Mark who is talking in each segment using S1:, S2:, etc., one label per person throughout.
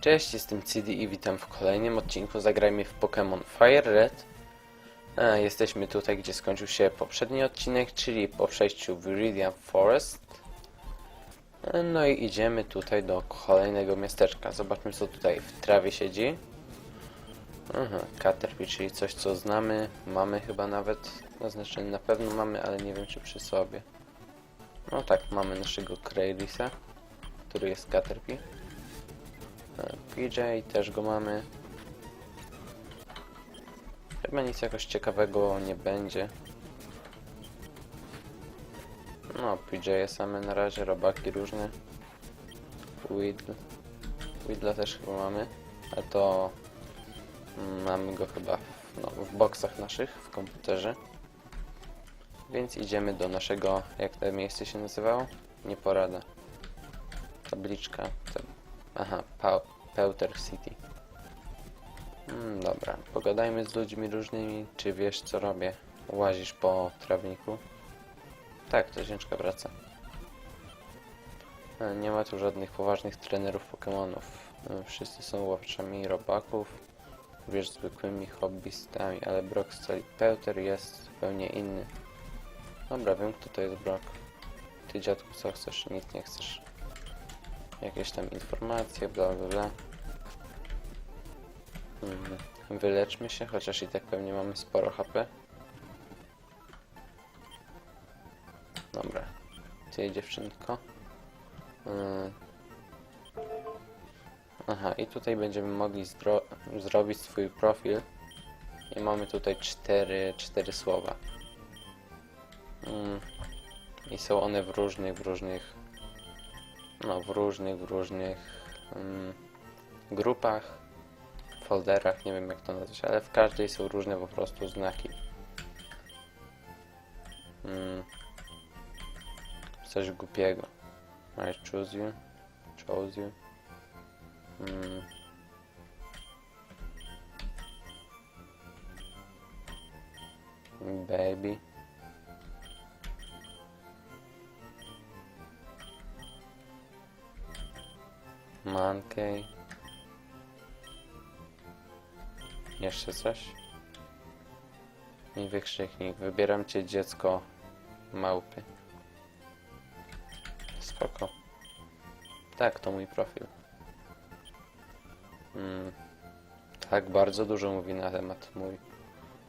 S1: Cześć, jestem CD i witam w kolejnym odcinku Zagrajmy w Pokémon Fire Red. A, jesteśmy tutaj, gdzie skończył się poprzedni odcinek, czyli po przejściu Viridian Forest. E, No i idziemy tutaj do kolejnego miasteczka. Zobaczmy, co tutaj w trawie siedzi. Aha, Caterpie, czyli coś, co znamy. Mamy chyba nawet, no znaczy na pewno mamy, ale nie wiem, czy przy sobie. No tak, mamy naszego Kraylisa, który jest Caterpie. PJ też go mamy. Chyba nic jakoś ciekawego nie będzie. No, PJ same na razie, robaki różne. Widl. Widla też chyba mamy, ale to mamy go chyba w, no, w boksach naszych w komputerze. Więc idziemy do naszego, jak to miejsce się nazywało? Nie porada. Tabliczka. Tab Aha, Pewter City. Mm, dobra, pogadajmy z ludźmi różnymi. Czy wiesz co robię? Łazisz po trawniku? Tak, to ciężka praca. E, Nie ma tu żadnych poważnych trenerów Pokémonów. E, Wszyscy są łowczami robaków, wiesz, zwykłymi hobbystami, ale Brock Pewter jest zupełnie inny. Dobra, wiem kto to jest Brock. Ty dziadku co chcesz? Nic nie chcesz jakieś tam informacje, bla bla bla. Mm, Wyleczmy się, chociaż i tak pewnie mamy sporo HP. Dobra. Ty dziewczynko. Mm. Aha, i tutaj będziemy mogli zrobić swój profil. I mamy tutaj cztery, cztery słowa. Mm. I są one w różnych, w różnych no, w różnych, w różnych mm, grupach, folderach, nie wiem jak to nazwać, ale w każdej są różne po prostu znaki. Mm, coś głupiego. I choose you, chose you. Mm. Baby. Monkey. Jeszcze coś? I wykrzyknik. Wybieram cię dziecko małpy. Spoko. Tak, to mój profil. Mm. Tak, bardzo dużo mówi na temat mój.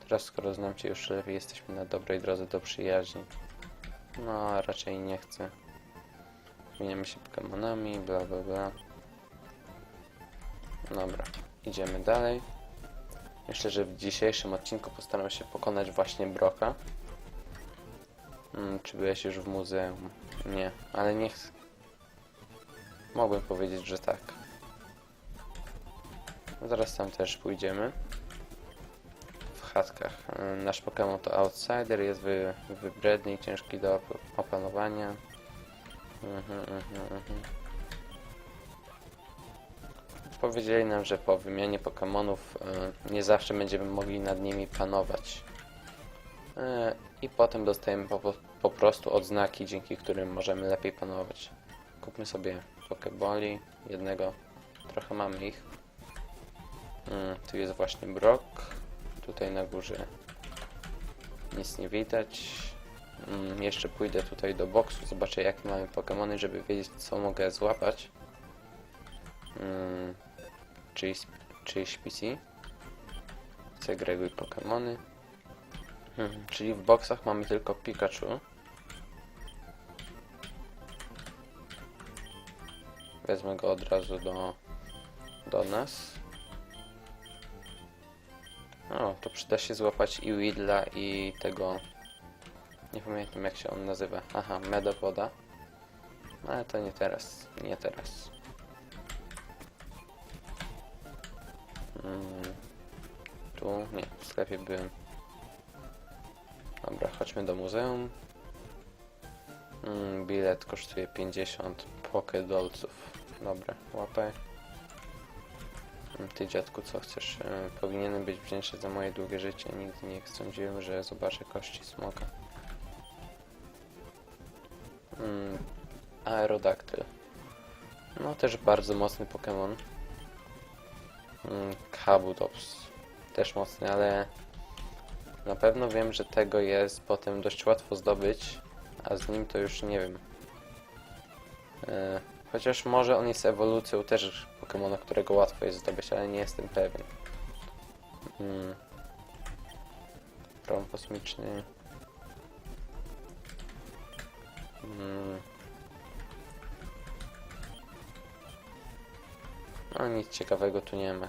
S1: Teraz skoro znam cię już lepiej, jesteśmy na dobrej drodze do przyjaźni. No, raczej nie chcę. Zmieniamy się Pokemonami, bla bla bla. Dobra, idziemy dalej. Myślę, że w dzisiejszym odcinku postaram się pokonać właśnie Broka. Hmm, czy byłeś już w muzeum? Nie, ale nie chcę. Mogłem powiedzieć, że tak. Zaraz tam też pójdziemy. W chatkach. E, Nasz Pokémon to Outsider, jest wy, wybredny i ciężki do op- opanowania. Mhm, mhm, mhm. Powiedzieli nam, że po wymianie Pokémonów e, nie zawsze będziemy mogli nad nimi panować. E, I potem dostajemy po, po- prostu odznaki, dzięki którym możemy lepiej panować. Kupmy sobie Pokeboli, jednego, trochę mamy ich. Mm, tu jest właśnie Brock, tutaj na górze nic nie widać. Jeszcze pójdę tutaj do boksu, zobaczę jakie mamy Pokémony, żeby wiedzieć co mogę złapać. Czyjś, czyjś PC. Segreguj Pokémony. Hmm, czyli w boksach mamy tylko Pikachu. Wezmę go od razu do, do nas. O, to przyda się złapać i Widla i tego... Nie pamiętam jak się on nazywa. Aha, Medopoda. Ale to nie teraz, nie teraz. Mm, tu, nie, w sklepie byłem. Dobra, chodźmy do muzeum. Mm, bilet kosztuje 50 pokedolców. Dobra, łapę. Mm, Ty dziadku, co chcesz? E, Powinienem być wdzięczny za moje długie życie. Nigdy nie sądziłem, że zobaczę kości smoka. Mm, Aerodactyl. No też bardzo mocny Pokémon. Mm, Kabutops. Też mocny, ale na pewno wiem, że tego jest potem dość łatwo zdobyć, a z nim to już nie wiem. E, chociaż może on jest ewolucją też Pokemona, którego łatwo jest zdobyć, ale nie jestem pewien. Mm. Prom kosmiczny. Mm. No nic ciekawego tu nie ma.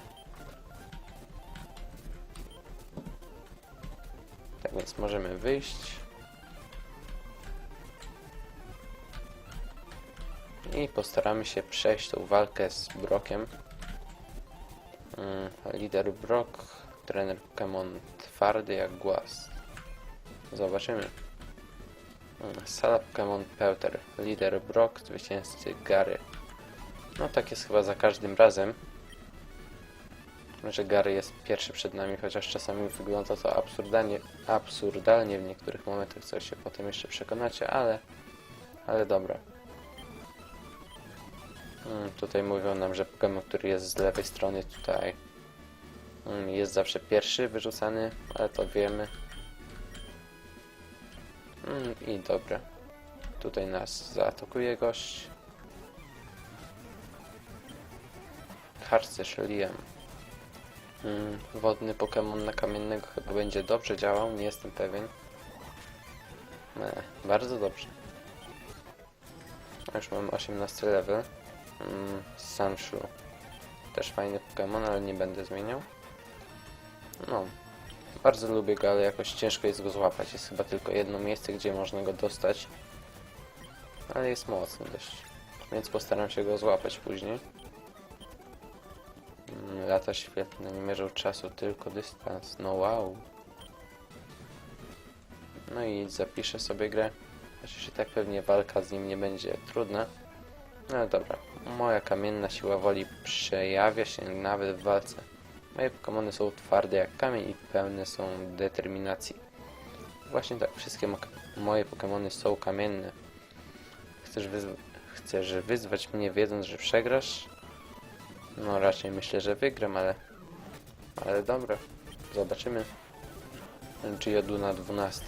S1: Tak więc możemy wyjść. I postaramy się przejść tą walkę z Brokiem. Mm, lider Brok, trener Pokémon twardy jak głaz. Zobaczymy. Mm, Sala Pokémon Pelter, lider Brok, zwycięzcy Gary. No tak jest chyba za każdym razem. Że Gary jest pierwszy przed nami, chociaż czasami wygląda to absurdalnie, absurdalnie w niektórych momentach, co się potem jeszcze przekonacie, ale, ale dobra. Mm, tutaj mówią nam, że Pokémon, który jest z lewej strony tutaj mm, jest zawsze pierwszy wyrzucany, ale to wiemy. Mm, I dobra. Tutaj nas zaatakuje gość. Harcerz Liam. Mm, wodny Pokémon na kamiennego chyba będzie dobrze działał, nie jestem pewien. Ne, bardzo dobrze. Już mam 18 level. Mm, Sanshu. Też fajny Pokémon, ale nie będę zmieniał. No. Bardzo lubię go, ale jakoś ciężko jest go złapać. Jest chyba tylko jedno miejsce, gdzie można go dostać. Ale jest mocny dość. Więc postaram się go złapać później. Lata świetne, nie mierzą czasu, tylko dystans. No wow. No i zapiszę sobie grę. Chociaż i tak pewnie walka z nim nie będzie trudna. No dobra. Moja kamienna siła woli przejawia się nawet w walce. Moje Pokémony są twarde jak kamień i pełne są determinacji. Właśnie tak, wszystkie mo- moje Pokémony są kamienne. Chcesz, wyzw- chcesz wyzwać mnie wiedząc, że przegrasz? No raczej myślę, że wygram, ale... Ale dobra, zobaczymy. Geodu na 12.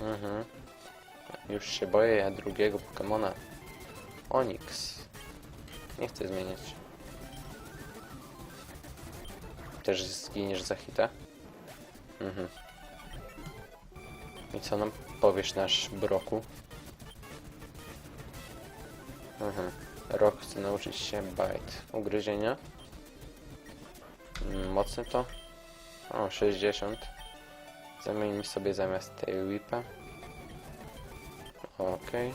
S1: Mhm. Już się boję ja drugiego Pokemona. Onix. Nie chcę zmieniać. Też zginiesz za hita? Mhm. I co nam powiesz nasz Broku? Mhm. Rok chce nauczyć się bite. Ugryzienia. Mm, Mocne to? O, 60. Zamieńmy sobie zamiast tej whipa. Okej.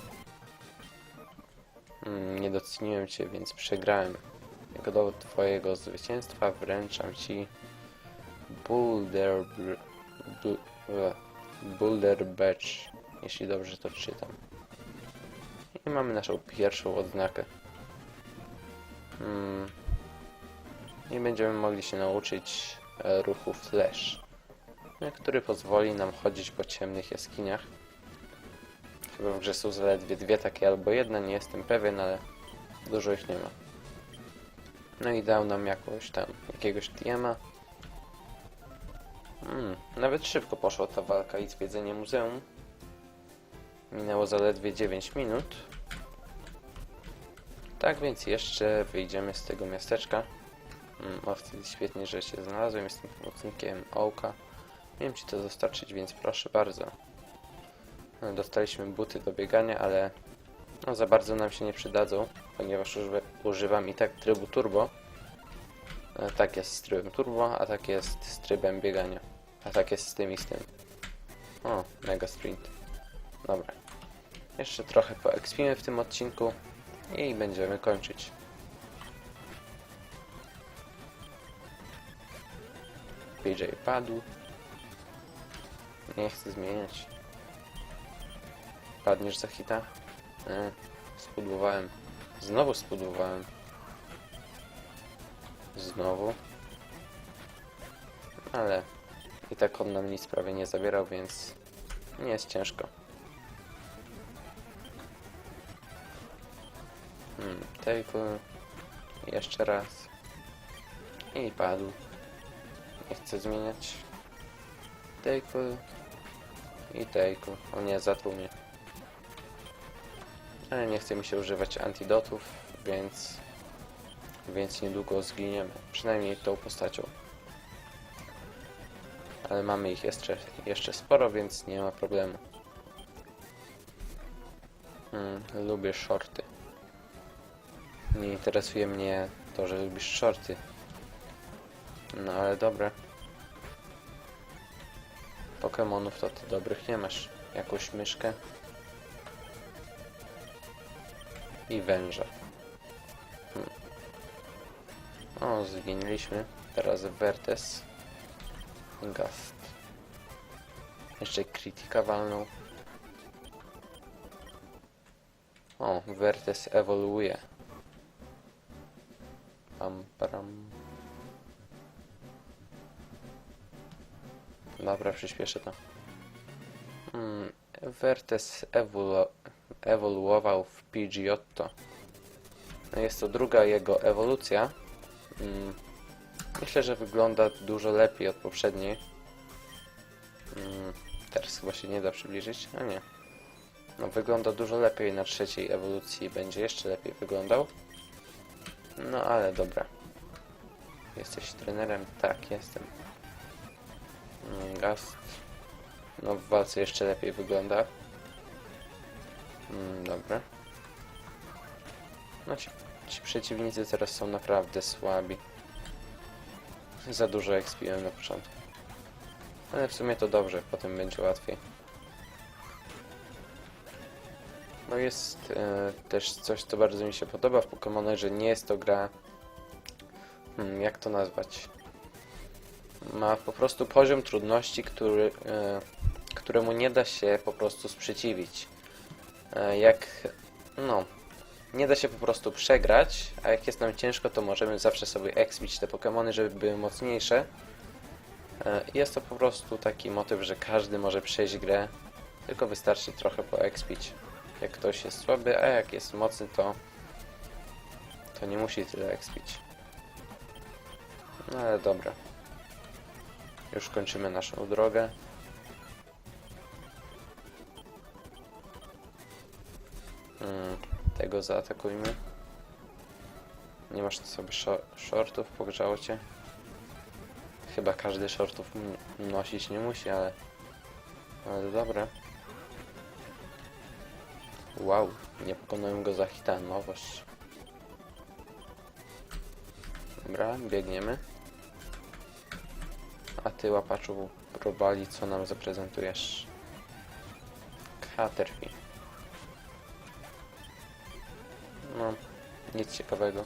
S1: Mm, nie doceniłem cię, więc przegrałem. Jako dowód twojego zwycięstwa wręczam ci Boulder... Boulder Badge, jeśli dobrze to czytam. I mamy naszą pierwszą odznakę. Mm. I będziemy mogli się nauczyć e, ruchu Flash, e, który pozwoli nam chodzić po ciemnych jaskiniach. Chyba w grze są zaledwie dwie takie albo jedna, nie jestem pewien, ale dużo ich nie ma. No i dał nam jakąś tam, jakiegoś TM'a. Mm, nawet szybko poszła ta walka i zwiedzenie muzeum. Minęło zaledwie 9 minut. Tak więc jeszcze wyjdziemy z tego miasteczka. Mm, o, wtedy świetnie, że się znalazłem. Jestem pomocnikiem Ołka. Miałem Ci to dostarczyć, więc proszę bardzo. No, Dostaliśmy buty do biegania, ale no, za bardzo nam się nie przydadzą, ponieważ używa, używam i tak trybu turbo. E, Tak jest z trybem turbo, a tak jest z trybem biegania. A tak jest z tym i z tym. O, mega sprint. Dobra. Jeszcze trochę poekspimy w tym odcinku i będziemy kończyć. PJ padł. Nie chcę zmieniać. Padniesz za hita? E, spudłowałem. Znowu spudłowałem. Znowu. Ale i tak on nam nic prawie nie zabierał, więc nie jest ciężko. Hmm, Tackle Jeszcze raz. I padł. Nie chcę zmieniać. Take'u. I take'u. O nie, zatruł mnie. Ale nie chce mi się używać antidotów, więc... Więc niedługo zginiemy. Przynajmniej tą postacią. Ale mamy ich jeszcze, jeszcze sporo, więc nie ma problemu. Hmm, lubię shorty. Nie interesuje mnie to, że lubisz shorty. No ale dobre. Pokemonów to ty dobrych nie masz. Jakąś myszkę. I węża. Hmm. O, zginęliśmy. Teraz Vertes. Gast. Jeszcze Kritika walnął. O, Vertes ewoluuje. Pam, param. Dobra, przyspieszę to. Hmm, Vertes ewolu ewoluował w Pidgeotto. No jest to druga jego ewolucja. Mm, myślę, że wygląda dużo lepiej od poprzedniej. Mm, teraz chyba się nie da przybliżyć. A nie. No wygląda dużo lepiej na trzeciej ewolucji. Będzie jeszcze lepiej wyglądał. No ale dobra. Jesteś trenerem? Tak, jestem. Mm, Gast. No w walce jeszcze lepiej wygląda. Mm, dobra. No ci, ci przeciwnicy teraz są naprawdę słabi. Za dużo expiłem na początku. Ale w sumie to dobrze, potem będzie łatwiej. No jest e, też coś, co bardzo mi się podoba w Pokémonach, że nie jest to gra... Hmm, jak to nazwać? Ma po prostu poziom trudności, który, e, któremu nie da się po prostu sprzeciwić. E, jak... no... Nie da się po prostu przegrać, a jak jest nam ciężko, to możemy zawsze sobie expić te Pokémony, żeby były mocniejsze. E, Jest to po prostu taki motyw, że każdy może przejść grę, tylko wystarczy trochę poexpić. Jak ktoś jest słaby, a jak jest mocny, to to nie musi tyle expić. No ale dobra. Już kończymy naszą drogę. Mm, tego zaatakujmy. Nie masz sobie shortów, pogrzało cię. Chyba każdy shortów nosić nie musi, ale... Ale dobra. Wow, nie pokonałem go za hita, nowość. Dobra, biegniemy. A ty, łapaczu robali, co nam zaprezentujesz? Caterpie. No, nic ciekawego.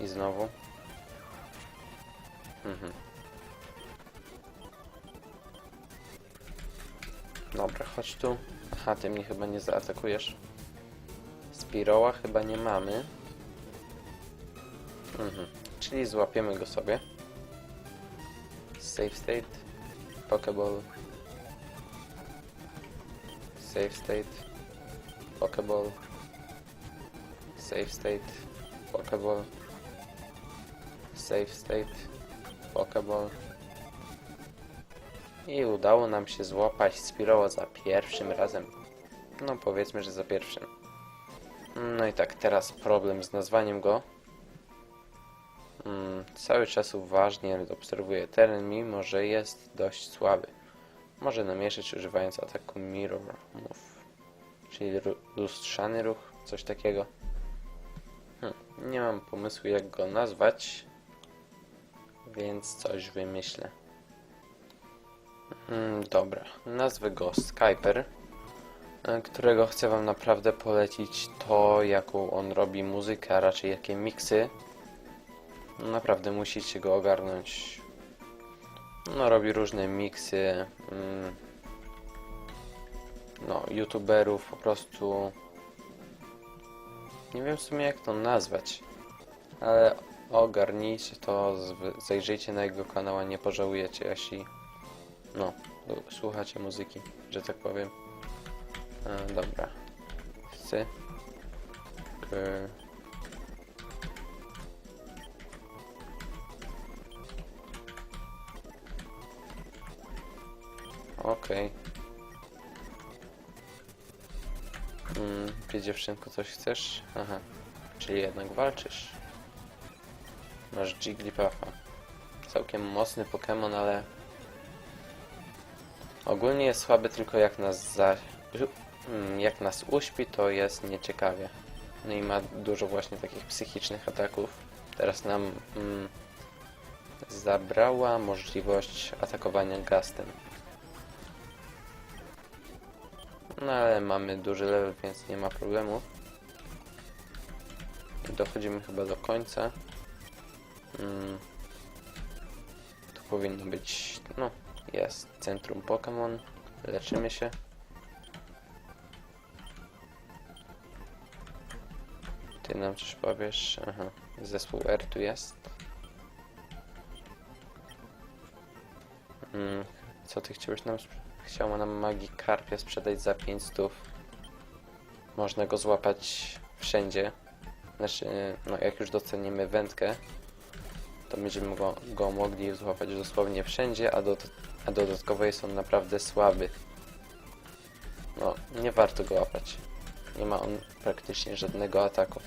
S1: I znowu. Mhm. Dobra, chodź tu. Aha, ty mnie chyba nie zaatakujesz. Spiroła chyba nie mamy. Mhm. Czyli złapiemy go sobie. Save state. Pokeball. Save state. Pokeball. Save state. Pokeball. Save state. Pokeball. I udało nam się złapać Spiroła za pierwszym razem. No powiedzmy, że za pierwszym. No i tak, teraz problem z nazwaniem go. Mm, cały czas uważnie obserwuję teren, mimo że jest dość słaby. Może namieszyć używając ataku Mirror Move, czyli lustrzany ruch, coś takiego. Hm, nie mam pomysłu jak go nazwać, więc coś wymyślę. Mm, dobra, nazwę go Skyper, e, którego chcę wam naprawdę polecić to, jaką on robi muzykę, a raczej jakie miksy. Naprawdę musicie go ogarnąć. No, robi różne miksy. Mm, no, youtuberów po prostu. Nie wiem w sumie jak to nazwać, ale ogarnijcie to, zajrzyjcie na jego kanał, a nie pożałujecie, jeśli no, słuchacie muzyki, że tak powiem. E, dobra. Chcę. K... Okej. Okay. Mm, ty dziewczynko coś chcesz? Aha. Czyli jednak walczysz. Masz Jigglypuffa. Całkiem mocny Pokémon, ale ogólnie jest słaby tylko jak nas za... Mm, jak nas uśpi, to jest nieciekawie. No i ma dużo właśnie takich psychicznych ataków. Teraz nam mm, zabrała możliwość atakowania gastem. No ale mamy duży level, więc nie ma problemu. Dochodzimy chyba do końca. Mm. Tu powinno być, no, jest centrum Pokémon. Leczymy się. Ty nam coś powiesz? Aha, zespół R tu jest. Mm, co ty chciałeś nam... sprze- Chciał nam Magikarpia sprzedać za 500. Można go złapać wszędzie. Znaczy, no jak już docenimy wędkę, to będziemy go, go mogli złapać dosłownie wszędzie, a, do, a dodatkowo jest on naprawdę słaby. No, nie warto go łapać. Nie ma on praktycznie żadnego ataku.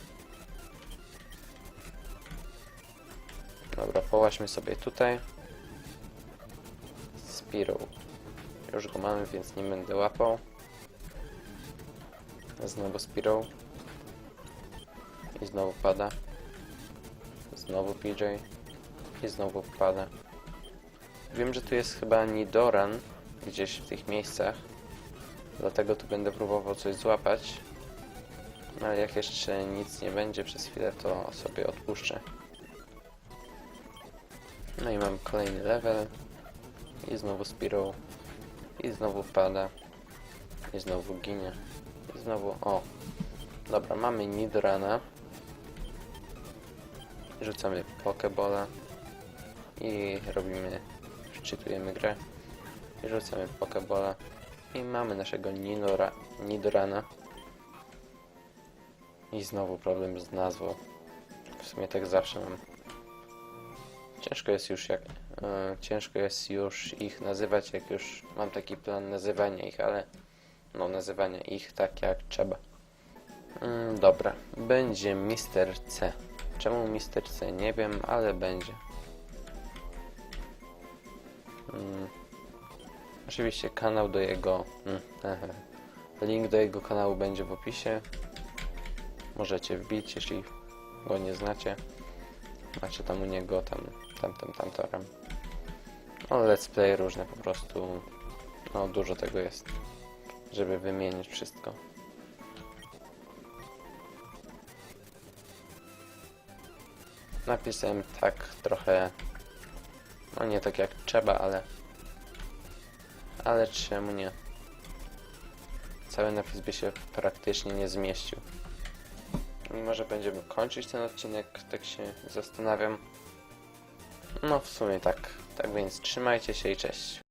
S1: Dobra, połaźmy sobie tutaj. Spiro. Już go mamy, więc nie będę łapał. Znowu Spiro. I znowu pada. Znowu PJ. I znowu pada. Wiem, że tu jest chyba Nidoran gdzieś w tych miejscach. Dlatego tu będę próbował coś złapać. No ale jak jeszcze nic nie będzie przez chwilę, to sobie odpuszczę. No i mam kolejny level. I znowu Spiro. I znowu pada. I znowu ginie. I znowu... O! Dobra, mamy Nidorana. Rzucamy Pokebola. I robimy... Wczytujemy grę. Rzucamy Pokebola. I mamy naszego Ninora, Nidorana. I znowu problem z nazwą. W sumie tak zawsze mam. Ciężko jest już jak... e, ciężko jest już ich nazywać, jak już mam taki plan nazywania ich, ale... No, nazywania ich tak jak trzeba. Mm, dobra, będzie Mister C. Czemu Mister C? Nie wiem, ale będzie. Mm. Oczywiście kanał do jego... Mm. Link do jego kanału będzie w opisie. Możecie wbić, jeśli go nie znacie. Macie tam u niego tam, tam, tam, tam, tam. No, let's play różne po prostu. No, dużo tego jest, żeby wymienić wszystko. Napisałem tak trochę, no nie tak jak trzeba, ale, ale czemu nie? Cały napis by się praktycznie nie zmieścił. Mimo, że będziemy kończyć ten odcinek, tak się zastanawiam. No w sumie tak. Tak więc trzymajcie się i cześć.